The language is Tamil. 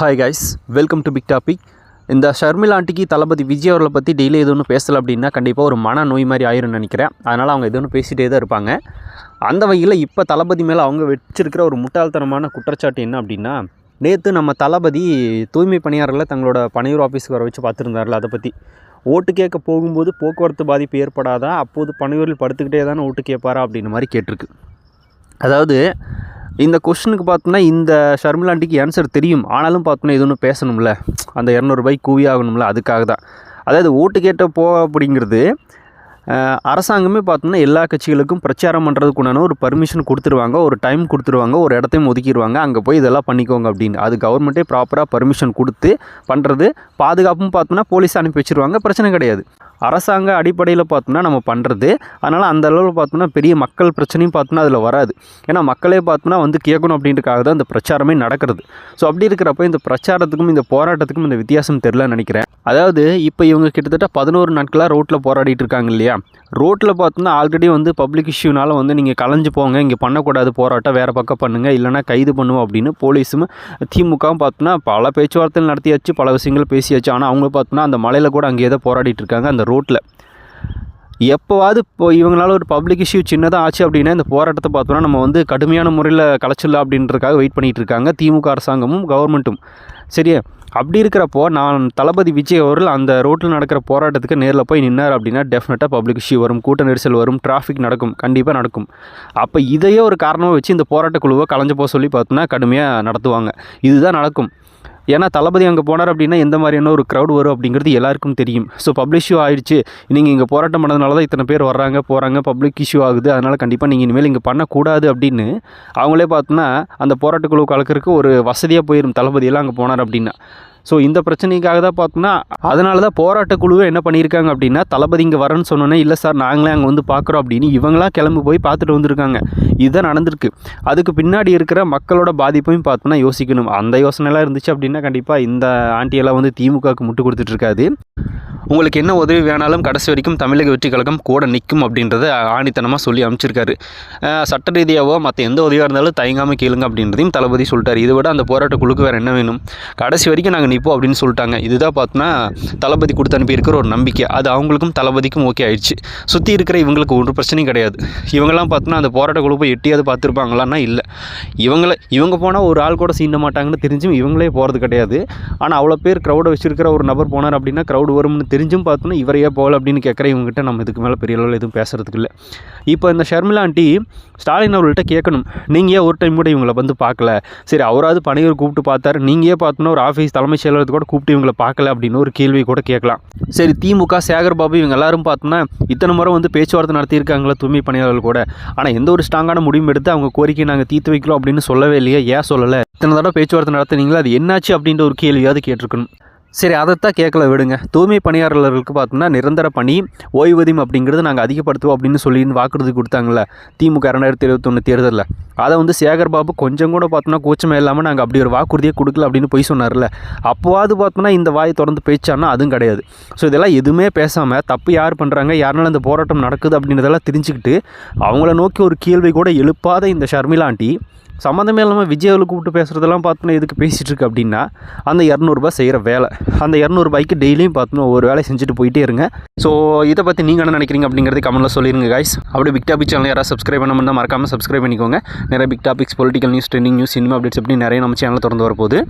Hi guys welcome to big topic இந்த ஷர்மிலா ஆண்டிக்கு தளபதி விஜய் அவர்களை பற்றி டெய்லி எதுவும் பேசலை அப்படின்னா கண்டிப்பாக ஒரு மன நோய் மாதிரி ஆயிரும்னு நினைக்கிறேன். அதனால் அவங்க எதுவும் பேசிகிட்டே தான் இருப்பாங்க. அந்த வகையில் இப்போ தளபதி மேலே அவங்க வச்சிருக்கிற ஒரு முட்டாள்தனமான குற்றச்சாட்டு என்ன அப்படின்னா நேற்று நம்ம தளபதி தூய்மை பணியாளர்களை தங்களோட பணியூர் ஆஃபீஸுக்கு வர வச்சு பார்த்துருந்தார்ல அதை பற்றி ஓட்டு கேட்க போகும்போது போக்குவரத்து பாதிப்பு ஏற்படாதா? அப்போது பணியூரில் படுத்துக்கிட்டே தானே ஓட்டு கேட்பாரா? அப்படின்ற மாதிரி கேட்டிருக்கு. அதாவது இந்த கொஷனுக்கு பார்த்தோன்னா இந்த ஷர்மிலாண்டிக்கு ஆன்சர் தெரியும். ஆனாலும் பார்த்தோன்னா இது ஒன்று பேசணும்ல. அந்த இரநூறுபாய் கூவி ஆகணும்ல அதுக்காக தான். அதாவது ஓட்டு கேட்ட போ அப்படிங்கிறது அரசாங்கமே பார்த்தோம்னா எல்லா கட்சிகளுக்கும் பிரச்சாரம் பண்ணுறதுக்குண்டான ஒரு பர்மிஷன் கொடுத்துருவாங்க. ஒரு டைம் கொடுத்துருவாங்க. ஒரு இடத்தையும் ஒதுக்கிடுவாங்க அங்கே போய் இதெல்லாம் பண்ணிக்கோங்க அப்படின்னு. அது கவர்மெண்ட்டே ப்ராப்பராக பர்மிஷன் கொடுத்து பண்ணுறது பாதுகாப்பும் பார்த்தோம்னா போலீஸ் அனுப்பி வச்சிருவாங்க. பிரச்சனை கிடையாது. அரசாங்க அடிப்படையில் பார்த்தோம்னா நம்ம பண்ணுறது அதனால் அந்த அளவில் பார்த்தோம்னா பெரிய மக்கள் பிரச்சனையும் பார்த்தோம்னா அதில் வராது. ஏன்னா மக்களே பார்த்தோம்னா வந்து கேட்கணும் அப்படின்றதுக்காக தான் இந்த பிரச்சாரமே நடக்கிறது. ஸோ அப்படி இருக்கிறப்ப இந்த பிரச்சாரத்துக்கும் இந்த போராட்டத்துக்கும் இந்த வித்தியாசம் தெரிலன்னு நினைக்கிறேன். அதாவது இப்போ இவங்க கிட்டத்தட்ட பதினோரு நாட்களாக ரோட்டில் போராடிட்டு இருக்காங்க இல்லையா? ரோட்டில் பார்த்தோம்னா ஆல்ரெடி வந்து பப்ளிக் இஷ்யூனால வந்து நீங்கள் கலைஞ்சு போங்க இங்கே பண்ணக்கூடாது போராட்டம் வேறு பக்கம் பண்ணுங்கள் இல்லைனா கைது பண்ணுவோம் அப்படின்னு போலீஸும் திமுகவும் பார்த்தோம்னா பல பேச்சுவார்த்தைகள் நடத்தியாச்சு பல விஷயங்கள் பேசியாச்சு. ஆனால் அவங்க பார்த்தோம்னா அந்த மலையில் கூட அங்கேயே தான் போராடிட்டு இருக்காங்க. அந்த ரோட்டில். எப்போவாது இப்போ இவங்களால ஒரு பப்ளிக் இஷ்யூ சின்னதாக ஆச்சு அப்படின்னா இந்த போராட்டத்தை பார்த்தோன்னா நம்ம வந்து கடுமையான முறையில் கலைச்சிடலாம் அப்படின்றதுக்காக வெயிட் பண்ணிகிட்டு இருக்காங்க. திமுக அரசாங்கமும் கவர்மெண்ட்டும் சரியா? அப்படி இருக்கிறப்போ நான் தளபதி விஜய் அவர்கள் அந்த ரோட்டில் நடக்கிற போராட்டத்துக்கு நேரில் போய் நின்னார் அப்படின்னா டெஃபினட்டாக பப்ளிக் இஷ்யூ வரும் கூட்ட நெரிசல் வரும் டிராஃபிக் நடக்கும் கண்டிப்பாக நடக்கும். அப்போ இதையே ஒரு காரணமாக வச்சு இந்த போராட்ட குழுவை கலைஞ்சு போக சொல்லி பார்த்தோன்னா கடுமையாக நடத்துவாங்க. இதுதான் நடக்கும். ஏன்னா தளபதி அங்கே போனார் அப்படின்னா எந்த மாதிரியான ஒரு க்ரௌட் வரும் அப்படிங்கிறது எல்லாருக்கும் தெரியும். ஸோ பப்ளிக் இஷ்யூ ஆயிடுச்சு. நீங்கள் இங்கே போராட்டம் பண்ணதுனால தான் இத்தனை பேர் வர்றாங்க போகிறாங்க பப்ளிக் இஷ்யூ ஆகுது. அதனால் கண்டிப்பாக நீங்கள் இனிமேல் இங்கே பண்ணக்கூடாது அப்படின்னு அவங்களே பார்த்தோன்னா அந்த போராட்டக்குழு கலக்கிறதுக்கு ஒரு வசதியாக போயிடும் தளபதியெல்லாம் அங்கே போனார் அப்படின்னா. ஸோ இந்த பிரச்சனைக்காக தான் பார்த்தோம்னா அதனால தான் போராட்ட குழுவே என்ன பண்ணியிருக்காங்க அப்படின்னா தளபதி இங்கே வரேன்னு சொன்னோன்னே இல்லை சார் நாங்களே அங்கே வந்து பார்க்குறோம் அப்படின்னு இவங்களாம் கிளம்பி போய் பார்த்துட்டு வந்திருக்காங்க. இதுதான் நடந்திருக்கு. அதுக்கு பின்னாடி இருக்கிற மக்களோட பாதிப்பையும் பார்த்தோம்னா யோசிக்கணும். அந்த யோசனைலாம் இருந்துச்சு அப்படின்னா கண்டிப்பாக இந்த ஆண்டியெல்லாம் வந்து திமுகவுக்கு முட்டு கொடுத்துட்டு இருக்காது. உங்களுக்கு என்ன உதவி வேணாலும் கடைசி வரைக்கும் தமிழக வெற்றி கழகம் கூட நிற்கும் அப்படின்றத ஆணித்தனமாக சொல்லி அமைச்சிருக்காரு. சட்ட ரீதியாவோ மற்ற எந்த உதவியாக இருந்தாலும் தயங்காமல் கேளுங்க அப்படின்றதையும் தளபதி சொல்லிட்டார். இதை விட அந்த போராட்ட குழுக்கு வேறு என்ன வேணும்? கடைசி வரைக்கும் நாங்கள் நிற்போம் அப்படின்னு சொல்லிட்டாங்க. இதுதான் பார்த்தோன்னா தளபதி கொடுத்து அனுப்பியிருக்கிற ஒரு நம்பிக்கை. அது அவங்களுக்கும் தளபதிக்கும் ஓகே ஆயிடுச்சு. சுற்றி இருக்கிற இவங்களுக்கு ஒரு பிரச்சனையும் கிடையாது. இவங்கெல்லாம் பார்த்தோன்னா அந்த போராட்ட குழு போய் எட்டியாவது பார்த்துருப்பாங்களான்னா இல்லை. இவங்கள இவங்க போனால் ஒரு ஆள் கூட சீண்ட மாட்டாங்கன்னு தெரிஞ்சும் இவங்களே போகிறது கிடையாது. ஆனால் அவ்வளோ பேர் க்ரௌடை வச்சுருக்கிற ஒரு நபர் போனார் அப்படின்னா க்ரௌடு வரும்னு தெரிஞ்சும் பார்த்தோன்னா இவரையே போகல அப்படின்னு கேட்குற இவங்ககிட்ட நம்ம இதுக்கு மேலே பெரிய அளவில் எதுவும் பேசுகிறதுக்கு இல்லை. இப்போ இந்த ஷர்மிளா ஆண்டி ஸ்டாலின் அவர்கள்ட்ட கேட்கணும். நீங்கள் ஏன் ஒரு டைம் கூட இவங்களை வந்து பார்க்கல? சரி அவராவது பணியூர் கூப்பிட்டு பார்த்தாரு. நீங்கள் ஏன் பார்த்தோன்னா ஒரு ஆஃபீஸ் தலைமை செயலகத்தை கூட கூப்பிட்டு இவங்களை பார்க்கல அப்படின்னு ஒரு கேள்வி கூட கேட்கலாம். சரி திமுக சேகர் பாபு இவங்க எல்லாரும் பார்த்தோன்னா இத்தனை முறை வந்து பேச்சுவார்த்தை நடத்தியிருக்காங்களா தூய்மை பணியாளர்கள் கூட. ஆனால் எந்த ஒரு ஸ்ட்ராங்கான முடிவும் எடுத்து அவங்க கோரிக்கையை நாங்கள் தீர்த்து வைக்கிறோம் அப்படின்னு சொல்லவே இல்லையே? ஏன் சொல்லலை? இத்தனை தடவை பேச்சுவார்த்தை நடத்துனீங்களா? அது என்னாச்சு அப்படின்ற ஒரு கேள்வியாவது கேட்டிருக்கணும். சரி அதைத்தான் கேட்கல விடுங்க. தூய்மை பணியாளர்களுக்கு பார்த்தோம்னா நிரந்தர பணி ஓய்வூதியம் அப்படிங்கிறது நாங்கள் அதிகப்படுத்துவோம் அப்படின்னு சொல்லி வாக்குறுதி கொடுத்தாங்கல்ல திமுக இரண்டாயிரத்தி இருபத்தொன்று தேர்தலில். அதை வந்து சேகர் பாபு கொஞ்சம் கூட பார்த்தோம்னா கூச்சமே இல்லாமல் நாங்கள் அப்படி ஒரு வாக்குறுதியை கொடுக்கல அப்படின்னு போய் சொன்னார்ல. அப்போவாது பார்த்தோம்னா இந்த வாய் தொடர்ந்து பேச்சான்னா அதுவும் கிடையாது. ஸோ இதெல்லாம் எதுவுமே பேசாமல் தப்பு யார் பண்ணுறாங்க யாருனால இந்த போராட்டம் நடக்குது அப்படின்றதெல்லாம் தெரிஞ்சுக்கிட்டு அவங்கள நோக்கி ஒரு கேள்வி கூட எழுப்பாத இந்த ஷர்மிலாண்டி சம்மந்தமே இல்லாமல் விஜயாவில் கூப்பிட்டு பேசுகிறதெல்லாம் பார்த்தோன்னா எதுக்கு பேசிகிட்டு இருக்கு அப்படின்னா அந்த இரநூறுபா செய்கிற வேலை. அந்த இரநூறுபாய்க்கு டெய்லியும் பார்த்தோம்னா ஒரு வேலை செஞ்சுட்டு போயிட்டே இருங்க. ஸோ இதை பற்றி நீங்கள் என்ன நினைக்கிறீங்க அப்படிங்கிறது கமெண்ட்டில் சொல்லிருங்க guys. அப்படியே பிக் டாபிக் சேனல் யாராவது சப்ஸ்கிரைப் பண்ண மறக்காமல் சப்ஸ்கிரைப் பண்ணிக்கோங்க. நிறைய big topics political news trending news cinema updates எப்படி நிறைய நம்ம சேனலில் திறந்து வரப்போகுது.